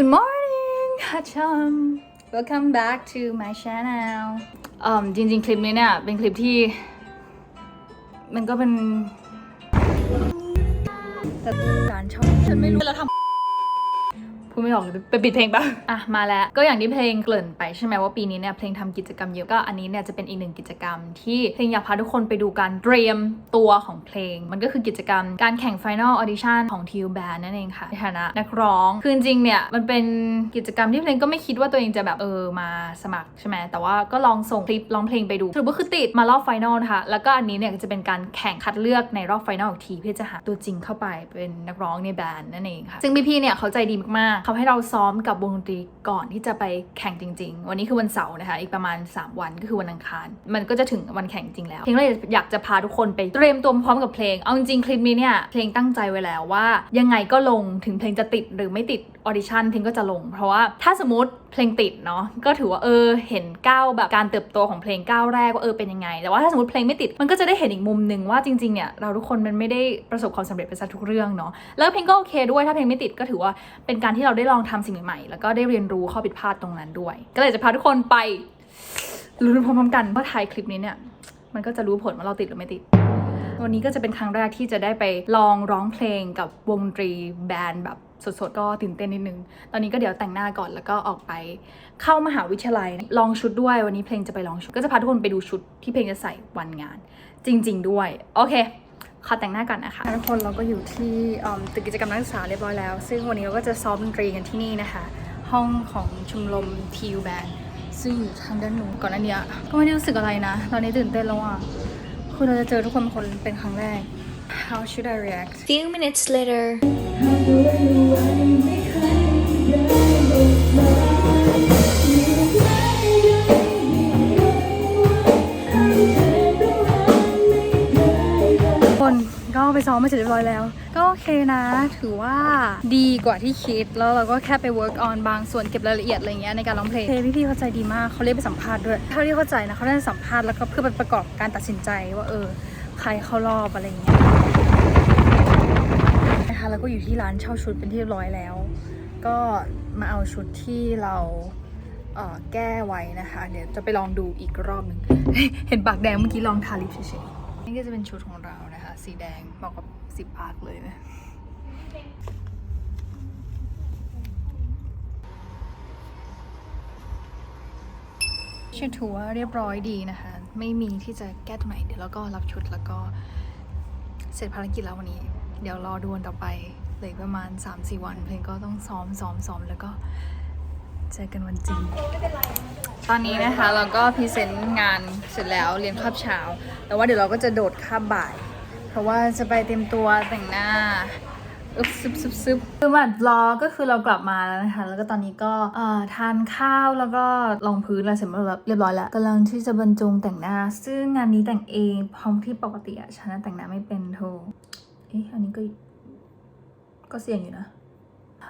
Good morning ฮัชม Welcome back to my channel อืมจริง ๆ คลิปนี้เนี่ย เป็นคลิปที่ มันก็เป็นแต่การชอบฉันไม่รู้เราทำ พูดไม่ออกเลยไปปิดเพลงปะอะมาแล้ว ก็อย่างที่เพลงเกริ่นไปใช่ไหมว่าปีนี้เนี่ยเพลงทำกิจกรรมเยอะก็อันนี้เนี่ยจะเป็นอีกหนึ่งกิจกรรม ที่เพลงอยากพาทุกคนไปดูการเตรียมตัวของเพลง มันก็คือกิจกรรมการแข่ง Final Audition ของ t ิวแบนนั่นเองค่ะในฐานะนักร้อง คือจริงเนี่ยมันเป็นกิจกรรมที่เพลงก็ไม่คิดว่าตัวเองจะแบบเออมาสมัครใช่ไหมแต่ว่าก็ลองส่งคลิปร้องเพลงไปดูสรุปก็คือติดมารอบไฟนอลนะคะแล้วก็อันนี้เนี่ยจะเป็นการแข่งคัดเลือกในรอบไฟนอลอีกทีเพื่อจะหาตัวจริงเข้าไปเป็นนักร้องในแบนด์นั่นเองค่ะซึ่งพี่ๆเนี่ยเขาใจดีมากๆเขาให้เราซ้อมกับวงดนตรีก่อนที่จะไปแข่งจริง ๆ วันนี้คือวันเสาร์นะคะอีกประมาณ 3 วันก็คือวันอังคาร มันก็จะถึงวันแข่งจริงแล้วเพลงเลยอยากจะพาทุกคนไปเตรียมตัวพร้อมกับเพลง เอาจริงๆคลิปนี้เนี่ยเพลงตั้งใจไว้แล้วว่า ยังไงก็ลงถึงเพลงจะติดหรือไม่ติดออดิชั่นเพลงก็จะลง เพราะว่าถ้าสมมติ เพลงติดเนาะก็ถือว่าเออเห็นก้าวแบบการเติบโตของเพลงก้าวแรกว่าเออเป็นยังไง แต่ว่าถ้าสมมติเพลงไม่ติดมันก็จะได้เห็นอีกมุมหนึ่งว่าจริงๆเนี่ยเราทุกคนมันไม่ได้ประสบความสำเร็จไปซะทุกเรื่องเนาะแล้วเพลงก็โอเคด้วยถ้าเพลงไม่ติดก็ถือว่าเป็นการที่เราได้ลองทำสิ่งใหม่ๆแล้วก็ได้เรียนรู้ข้อผิดพลาดตรงนั้นด้วย ก็เลยจะพาทุกคนไปรู้พร้อมๆกันว่าถ่ายคลิปนี้เนี่ยมันก็จะรู้ผลว่าเราติดหรือไม่ติด วันนี้ก็จะเป็นครั้งแรกที่จะได้ไปลองร้องเพลงกับวงดนตรีแบนด์แบบสดๆ ก็ตื่นเต้นนิดนึง ตอนนี้ก็เดี๋ยวแต่งหน้าก่อนแล้วก็ออกไปเข้ามหาวิทยาลัย ลองชุดด้วยวันนี้เพลงจะไปลองชุด ก็จะพาทุกคนไปดูชุดที่เพลงจะใส่วันงาน จริง ๆ ด้วย โอเคขอแต่งหน้าก่อนนะคะทุกคนเราก็อยู่ที่ตึกกิจกรรมนักศึกษาเรียบร้อยแล้ว ซึ่งวันนี้เราก็จะซ้อมดนตรีกันที่นี่นะคะ ห้องของชมรมทีวแบนซึ่งอยู่ทางด้านนู้นก่อนหน้านี้ก็ไม่ได้รู้สึกอะไรนะ ตอนนี้ตื่นเต้นแล้วอะ คือเราจะเจอทุกคนคนเป็นครั้งแรก How should I react Few minutes later. ไปซ้อมมาเสร็จเรียบร้อยแล้ว ก็โอเคนะ ถือว่าดีกว่าที่คิด แล้วเราก็แค่ไป work on บางส่วนเก็บรายละเอียดอะไรเงี้ยในการร้องเพลงพี่พี่ๆเขาใจดีมากเขาเรียกไปสัมภาษณ์ด้วยเท่าที่เข้าใจนะเขาได้สัมภาษณ์แล้วก็เพื่อไปประกอบการตัดสินใจว่าเออใครเข้ารอบอะไรเงี้ยนะคะแล้วก็อยู่ที่ร้านเช่าชุดเป็นที่เรียบร้อยแล้ว ก็มาเอาชุดที่เราเอ่อแก้ไว้นะคะ เดี๋ยวจะไปลองดูอีกรอบหนึ่ง เห็นปากแดงเมื่อกี้ลองทาลิปเฉยๆนี่ก็จะเป็นชุดของเรานะคะ สีแดงเหมาะกับสิบอาร์คเลยนะชุดถือว่าเรียบร้อยดีนะคะ ไม่มีที่จะแก้ตรงไหน เดี๋ยวเราก็รับชุดแล้วก็เสร็จภารกิจแล้ววันนี้ เดี๋ยวรอดูวันต่อไปเหลือประมาณ 3-4 วัน เพลงก็ต้องซ้อมซ้อมซ้อมแล้วก็เจอกันวันจริง ตอนนี้นะคะเราก็พรีเซนต์งานเสร็จแล้วเรียนคาบเช้า แต่ว่าเดี๋ยวเราก็จะโดดคาบบ่าย ราะว่าจะไปเตรียมตัวแต่งหน้าอึบซึบซึบซึบคือมันบล็อกก็คือเรากลับมาแล้วนะคะ แล้วก็ตอนนี้ก็เอ่อทานข้าวแล้วก็รองพื้นอะไรเสร็จเรียบร้อยแล้วกำลังที่จะบรรจงแต่งหน้า ซึ่งงานนี้แต่งเองพร้อมที่ปกติอะฉันแต่งหน้าไม่เป็นโทเอ๊ะอันนี้ก็ ก็เสี่ยงอยู่นะ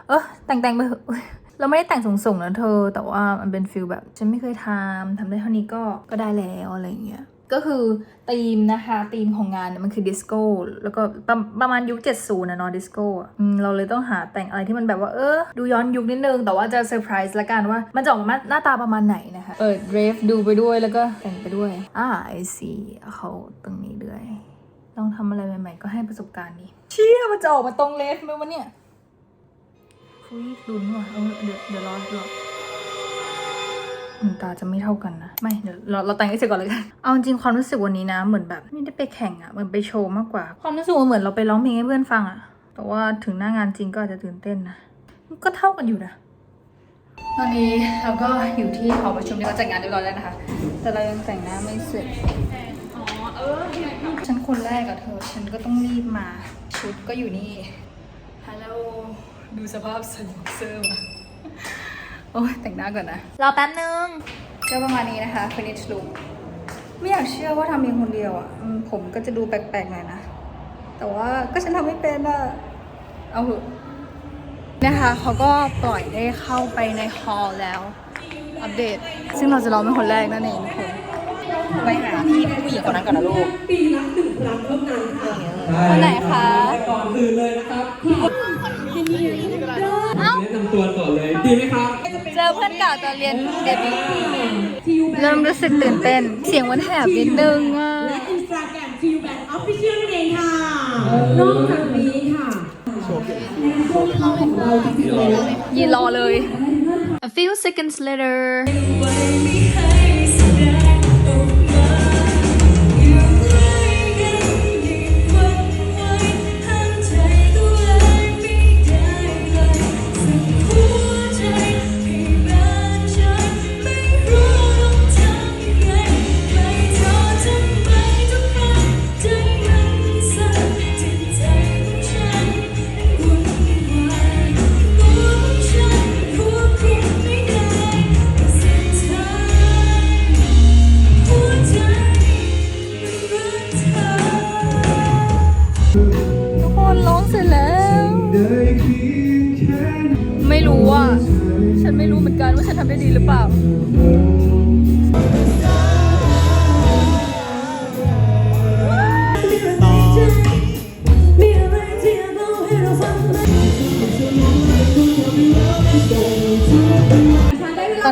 เออแต่งแต่งไปเถอะอุ๊ยเราไม่ได้แต่งสูงๆนะเธอ แต่ว่ามันเป็นฟิลแบบ ฉันไม่เคยทำทำได้เท่านี้ก็ก็ได้แล้วอะไรอย่างเงี้ย ก็คือธีมนะคะธีมของงานเนี่ยมันคือดิสโก้แล้วก็ประประมาณยุค 70นะเนาะดิสโก้อะอืมเราเลยต้องหาแต่งอะไรที่มันแบบว่าเออ ดูย้อนยุคนิดนึง แต่ว่าจะเซอร์ไพรส์ละกันว่า มันจะออกมาหน้าตาประมาณไหนนะคะ เปิดเรฟดูไปด้วยแล้วก็แต่งไปด้วยอ่าไอซีเขาตรงนี้ด้วยต้องทำอะไรใหม่ๆ ก็ให้ประสบการณ์ดีเชี่ยมันจะออกมาตรงเลฟไหมวะเนี่ยคุยลุ้นว่ะเออเดี๋ยวเดี๋ยวรอรอมัน ตาจะไม่เท่ากันนะ ไม่เดี๋ยวเราเราแต่งให้เสร็จก่อนเลยกันเอาจริงๆความรู้สึกวันนี้นะเหมือนแบบไม่ได้ไปแข่งอะเหมือนไปโชว์มากกว่า ความรู้สึกว่าเหมือนเราไปร้องเพลงให้เพื่อนฟังอะแต่ว่าถึงหน้างานจริงก็อาจจะตื่นเต้นนะมันก็เท่ากันอยู่นะตอนนี้เราก็อยู่ที่หอประชุมที่เขาจัดงานเรียบร้อยแล้วนะคะ แต่เรายังแต่งหน้าไม่เสร็จอ๋อเออฉันคนแรกอะเธอ ฉันก็ต้องรีบมา ชุดก็อยู่นี่ฮัลโหลดูสภาพใส่บ็อกเซอร์มาโอ้ยแต่งหน้าก่อนนะ รอแป๊บนึงก็ประมาณนี้นะคะ finish look ไม่อยากเชื่อว่าทำเองคนเดียวอะ่ะอืมผมก็จะดูแปลกๆหน่อยนะ แต่ว่าก็ฉันทำไม่เป็นอะเอาเหอะนะคะเขาก็ปล่อยได้เข้าไปในฮอลล์แล้ว อัปเดต ซึ่งเราจะร้องเป็นคนแรกนั่นเองทุกคนไปหาพี่ผู้หญิงคนนั้นก่อนนะลูกคนไหนคะก่อนอื่นเลยนะครับแนะนำตัวก่อนเลยดีไหมครับ เจอเพื่อนเก่าตอนเรียนเดบิวต์เริ่มรู้สึกตื่นเต้น เสียงมันแหบนิดนึงอะและอินสตาแกรมทิวแบนออฟฟิเชียลนั่นเองค่ะ นอกจากนี้ค่ะในช่วงท้ายของเราจริงๆแล้วยืนรอเลย A few seconds later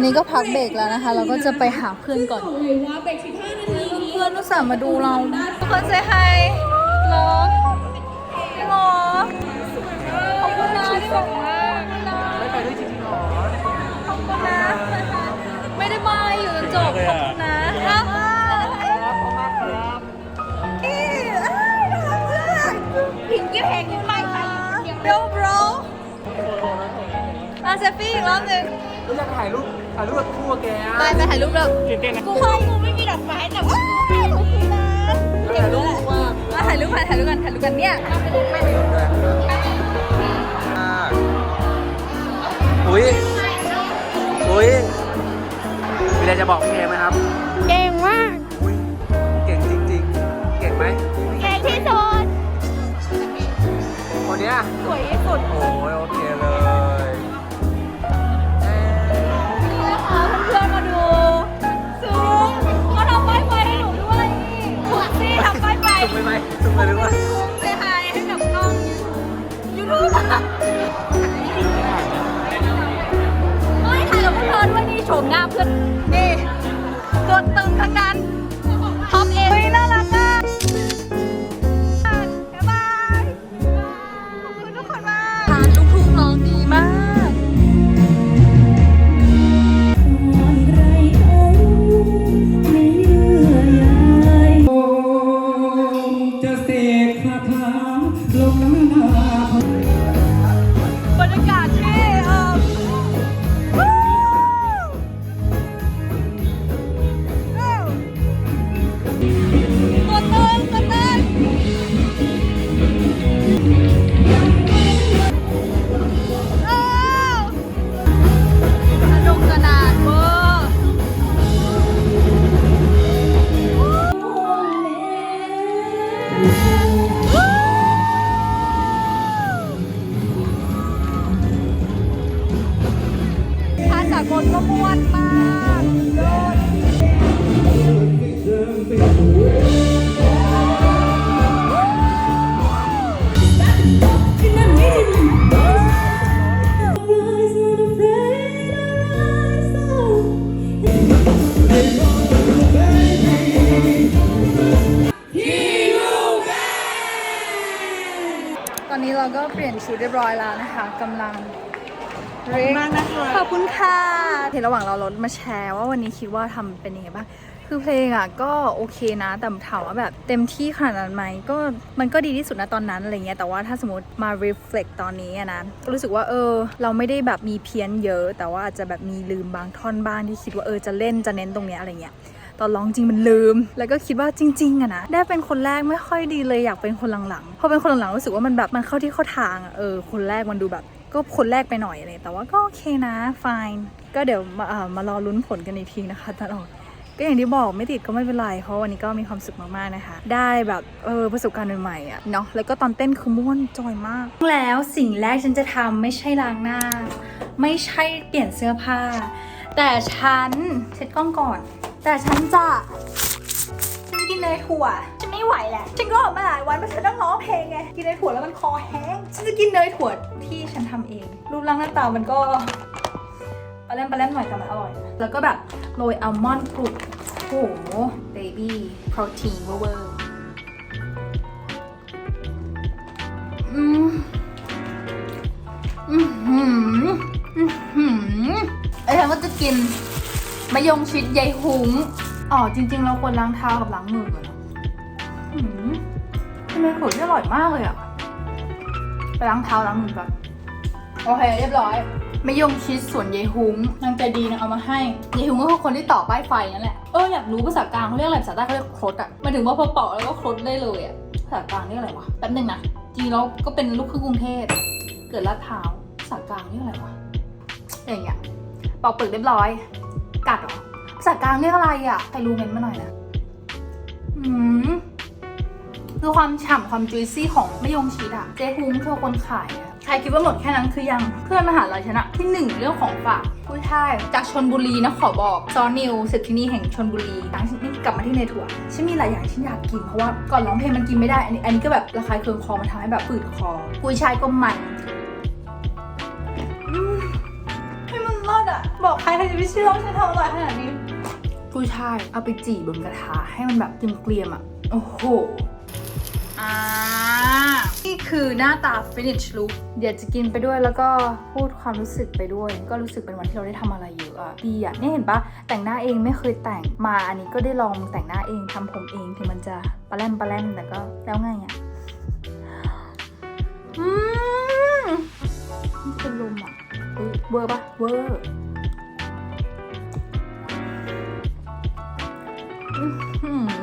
นี้ก็พักเบรกแล้วนะคะ เราก็จะไปหาเพื่อนก่อนเลยว่าเบรก15นาทีเพื่อนอุตส่าห์มาดูเราทุกคนเซฮายหรอหรอขอบคุณนะที่ส่งมาไม่ไปด้วยจริงๆหรอขอบคุณนะ ไม่ได้มาอยู่จนจบขอบคุณนะอ้าวเอ๊ะอ้าวน่ารักมากหินกิ้วแหงกิ้วไม่ค่ะเบลบรมาเซฟี่อีกรอบหนึ่งรู้จักถ่ายรูป ถ่ายรูปกับคู่กับแกไปไปถ่ายรูปแล้วตื่นเต้นนะกูห้องกูไม่มีดอกไม้แต่ว่าขอบคุณนะเก็บไว้แหละมาถ่ายรูปกันถ่ายรูปกันถ่ายรูปกันเนี่ยอุ้ยอุ้ยมีอะไรจะบอกพี่เอไหมครับ เพื่อนนี่ ภาษากลก็ม่วนมากโดนตอนนี้เราก็เปลี่ยนชุดเรียบร้อยแล้วนะคะกำลัง เรียกขอบคุณค่ะเห็นระหว่างเรารถมาแชร์ว่าวันนี้คิดว่าทำเป็นยังไงบ้าง คือเพลงอะก็โอเคนะ แต่ถามว่าแบบเต็มที่ขนาดนั้นไหมก็มันก็ดีที่สุดนะตอนนั้นอะไรเงี้ย แต่ว่าถ้าสมมติมา reflect ตอนนี้นะ รู้สึกว่าเออ เราไม่ได้แบบมีเพี้ยนเยอะ แต่ว่าอาจจะแบบมีลืมบางท่อนบ้างที่คิดว่าเออจะเล่นจะเน้นตรงเนี้ยอะไรเงี้ยตอนร้องจริงมันลืม แล้วก็คิดว่าจริงๆอะนะ ได้เป็นคนแรกไม่ค่อยดีเลยอยากเป็นคนหลังๆ พอเป็นคนหลังๆรู้สึกว่ามันแบบมันเข้าที่เข้าทางอะเออ คนแรกมันดูแบบ ก็คนแรกไปหน่อยเลยแต่ว่าก็โอเคนะ fine ก็เดี๋ยวมาเอ่อมารอลุ้นผลกันอีกทีนะคะตลอดก็อย่างที่บอกไม่ติดก็ไม่เป็นไร เพราะวันนี้ก็มีความสุขมากๆนะคะ ได้แบบเออประสบการณ์ใหม่ๆอะเนาะแล้วก็ตอนเต้นคือม่วนจอยมาก แล้วสิ่งแรกฉันจะทำไม่ใช่ล้างหน้า ไม่ใช่เปลี่ยนเสื้อผ้า แต่ฉันเช็ดกล้องก่อน แต่ฉันจะฉันกินเนยถั่วฉันไม่ไหวแหละฉันก็ออกมาหลายวันเพราะฉันต้องร้องเพลงไงกินเนยถั่วแล้วมันคอแห้งฉันจะกินเนยถั่วที่ ทำเอง รูปร่างหน้าตามันก็าเล่มปลาเล่มหน่อยแต่มันอร่อย แล้วก็แบบโรยอัลมอนด์กรุบโอ้โหเบบี้โปรตีนเวอร์อืมอืมหืมอืมหืมไอ้ฉันก็จะกินมะยงชิดใยหุงอ๋อจริง ๆ เราควรล้างเท้ากับล้างมือก่อนนะหืมทำไมขนที่อร่อยมากเลยอะไปล้างเท้าล้างมือก่อน โอเคเรียบร้อยไมะยงชิดส่วนยายหุงนางใจดีนะเอามาให้ยายหุงก็คือคนที่ต่อป้ายไฟนั่นแหละเอออยากรู้ภาษากลางเขาเรียกอะไรภาษาใต้เขาเรียกครดอะมาถึงว่าพอเป่าแล้วก็ครดได้เลยอะภาษากลางเรียกอะไรวะแป๊บนึงนะจริงแล้วก็เป็นลูกครึ่งกรุงเทพเกิดลาดพร้าวภาษากลางเรียกอะไรวะอย่างเงี้ยเปอกเปลือกเรียบร้อย กัดหรอภาษากลางเรียกอะไรอะใครรู้เมนมาหน่อยนะอืมคือความฉ่ำความจุยซี่ของมะยงชิดอะเจ๊ฮุ้งเธอคนขายอะ ใครคิดว่าหมดแค่นั้นคือยังเพื่อนมหาลัยชนะที่หนึ่งเรื่องของฝากผู้ชายจากชนบุรีนะขอบอกซอนิวเศรษฐินีแห่งชนบุรีตั้งนี่กลับมาที่ในถั่วฉันมีหลายอย่างที่ฉันอยากกินเพราะว่าก่อนร้องเพลงมันกินไม่ได้ อันนี้อันนี้ก็แบบระคายเคืองคอมันทำให้แบบฝืดคอกุยชายก็มันอืมให้มันรอดอะบอกใครใครจะไม่เชื่อว่าฉันทำอร่อยขนาดนี้กุยชายเอาไปจี่บนกระทะให้มันแบบเกลียมๆอะโอ้โหอ่านี่ คือหน้าตา finish look เดี๋ยวจะกินไปด้วยแล้วก็พูดความรู้สึกไปด้วย ก็รู้สึกเป็นวันที่เราได้ทำอะไรเยอะอะดีอะนี่เห็นปะแต่งหน้าเองไม่เคยแต่งมาอันนี้ก็ได้ลองแต่งหน้าเองทำผมเองถึงมันจะปลาแรมปลาแรมแต่ก็แล้วไงอะอืมมันเป็นลมอะเวอร์ปะเวอร์อื้อ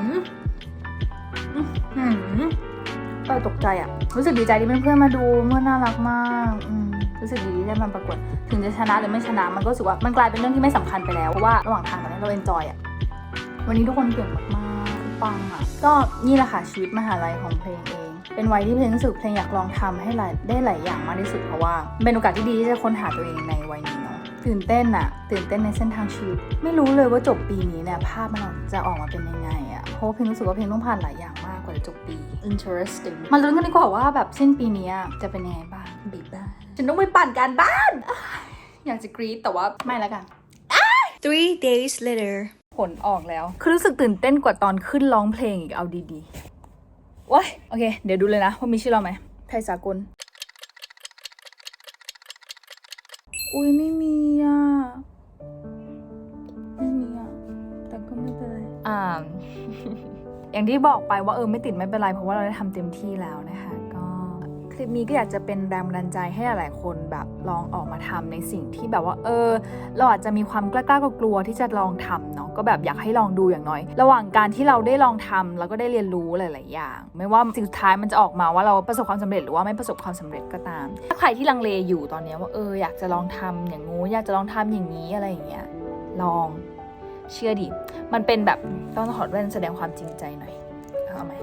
ตกใจอะรู้สึกดีใจที่เพื่อนๆมาดูเมื่อน่ารักมากอืมรู้สึกดีที่ได้มาประกวดถึงจะชนะหรือไม่ชนะมันก็รู้สึกว่ามันกลายเป็นเรื่องที่ไม่สำคัญไปแล้วเพราะว่าระหว่างทางตอนนี้เราเอนจอยอะวันนี้ทุกคนเก่งมากๆปังอะก็นี่แหละค่ะชีวิตมหาลัยของเพลงเองเป็นวัยที่เพลงรู้สึกเพลงอยากลองทำให้หลายได้หลายอย่างมากที่สุดเพราะว่าเป็นโอกาสที่ดีที่จะค้นหาตัวเองในวัยนี้ ตื่นเต้นอะตื่นเต้นในเส้นทางชีวิต ไม่รู้เลยว่าจบปีนี้เนี่ยภาพมันจะออกมาเป็นยังไงอะเพราะว่าเพลงรู้สึกว่าเพลงต้องผ่านหลายอย่างมากกว่าจะจบปี interesting มาลุ้นกันดีกว่าว่าแบบสิ้นปีนี้จะเป็นยังไงบ้างบีบบ้างฉันต้องไปปั่นการบ้านอ้ายอยากจะกรี๊ดแต่ว่าไม่แล้วกัน Three days later. ผลออกแล้ว คือรู้สึกตื่นเต้นกว่าตอนขึ้นร้องเพลงอีกเอาดีๆว้ายโอเค เดี๋ยวดูเลยนะว่ามีชื่อเราไหมไทยสากล อุ้ยไม่มี อะไม่มีอะแต่ก็ไม่เป็นไร อ่า อย่างที่บอกไปว่าเออไม่ติดไม่เป็นไรเพราะว่าเราได้ทำเต็มที่แล้วนะคะ ลิปนี้ก็อยากจะเป็นแรงบันดาลใจให้หลายๆคนแบบลองออกมาทำในสิ่งที่แบบว่า เออ เราอาจจะมีความกล้าๆกลัวที่จะลองทำเนาะก็แบบอยากให้ลองดูอย่างน้อย ระหว่างการที่เราได้ลองทำแล้วก็ได้เรียนรู้หลาย ๆ อย่าง ไม่ว่าสิ่งสุดท้ายมันจะออกมาว่าเราประสบความสำเร็จหรือว่าไม่ประสบความสำเร็จก็ตาม ถ้าใครที่ลังเลอยู่ตอนนี้ว่าเอออยากจะลองทำอย่างงู้อยากจะลองทำอย่างนี้อะไรอย่างเงี้ยลองเชื่อดิมันเป็นแบบต้องถอดแว่นแสดงความจริงใจหน่อย เอาไหม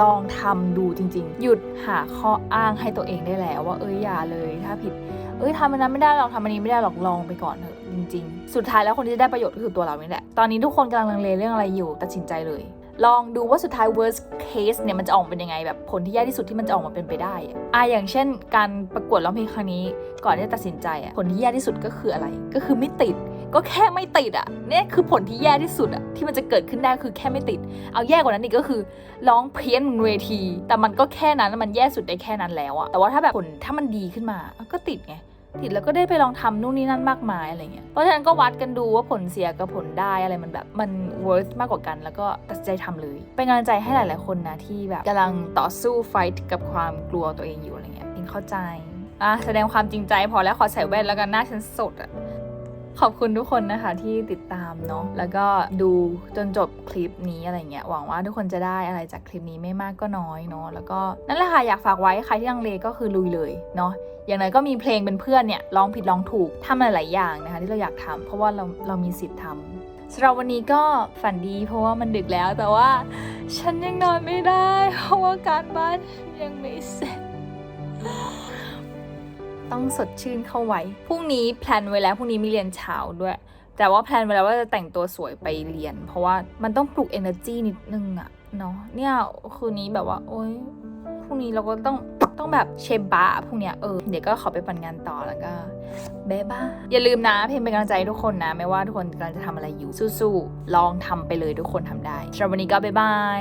ลองทำดูจริง ๆ หยุดหาข้ออ้างให้ตัวเองได้แล้ว ว่าเอ้ยอย่าเลยถ้าผิด เอ้ยทำอันนั้นไม่ได้หรอกทำอันนี้ไม่ได้หรอกลองไปก่อนเถอะจริง ๆ สุดท้ายแล้วคนที่จะได้ประโยชน์ก็คือตัวเรานี่แหละตอนนี้ทุกคนกำลังลังเลเรื่องอะไรอยู่ตัดสินใจเลยลองดูว่าสุดท้าย worst case เนี่ยมันจะออกเป็นยังไงแบบผลที่แย่ที่สุดที่มันจะออกมาเป็นไปได้อะอะอย่างเช่น การประกวดร้องเพลงครั้งนี้ ก่อนที่จะตัดสินใจอะผลที่แย่ที่สุดก็คืออะไร ก็คือไม่ติด ก็แค่ไม่ติดอะเนี่ยคือผลที่แย่ที่สุดอะที่มันจะเกิดขึ้นได้คือแค่ไม่ติด เอาแย่กว่านั้นอีกก็คือร้องเพี้ยนบนเวที แต่มันก็แค่นั้นมันแย่สุดได้แค่นั้นแล้วอะแต่ว่าถ้าแบบผลถ้ามันดีขึ้นมาก็ติดไงติดแล้วก็ได้ไปลองทำนู่นนี่นั่นมากมายอะไรเงี้ย เพราะฉะนั้นก็วัดกันดูว่าผลเสียกับผลได้อะไรมันแบบมัน worth มากกว่ากันแล้วก็ตัดใจทำเลย เป็นกำลังใจให้หลาย ๆ คนนะที่แบบกำลังต่อสู้ fight กับความกลัวตัวเองอยู่อะไรเงี้ยเองเข้าใจ อะแสดงความจริงใจพอแล้วขอใส่แว่นแล้วกันหน้าฉันสดอะ ขอบคุณทุกคนนะคะที่ติดตามเนาะแล้วก็ดูจนจบคลิปนี้อะไรเงี้ยหวังว่าทุกคนจะได้อะไรจากคลิปนี้ไม่มากก็น้อยเนาะแล้วก็นั่นแหละค่ะอยากฝากไว้ใครที่ลังเลก็คือลุยเลยเนาะอย่างน้อยก็มีเพลงเป็นเพื่อนเนี่ยลองผิดลองถูกทำหลายๆอย่างนะคะที่เราอยากทำเพราะว่าเราเรามีสิทธิ์ทำสำหรับวันนี้ก็ฝันดีเพราะว่ามันดึกแล้วแต่ว่า ฉันยังนอนไม่ได้ เพราะว่าการบ้านยังไม่เสร็จ ต้องสดชื่นเข้าไว้ พรุ่งนี้แพลนไว้แล้ว พรุ่งนี้มีเรียนเช้าด้วย แต่ว่าแพลนไว้แล้วว่าจะแต่งตัวสวยไปเรียน เพราะว่ามันต้องปลุก energy นิดนึงอะเนาะ เนี่ยคืนนี้แบบว่า โอ๊ย พรุ่งนี้เราก็ต้องต้องแบบเชฟบะพวกเนี้ยเออ เดี๋ยวก็ขอไปปั่นงานต่อแล้วก็บ๊ายบายอย่าลืมนะ เพลงเป็นกำลังใจให้ทุกคนนะ ไม่ว่าทุกคนกำลังจะทำอะไรอยู่ สู้ๆ ลองทำไปเลยทุกคนทำได้สำหรับวันนี้ก็บ๊ายบาย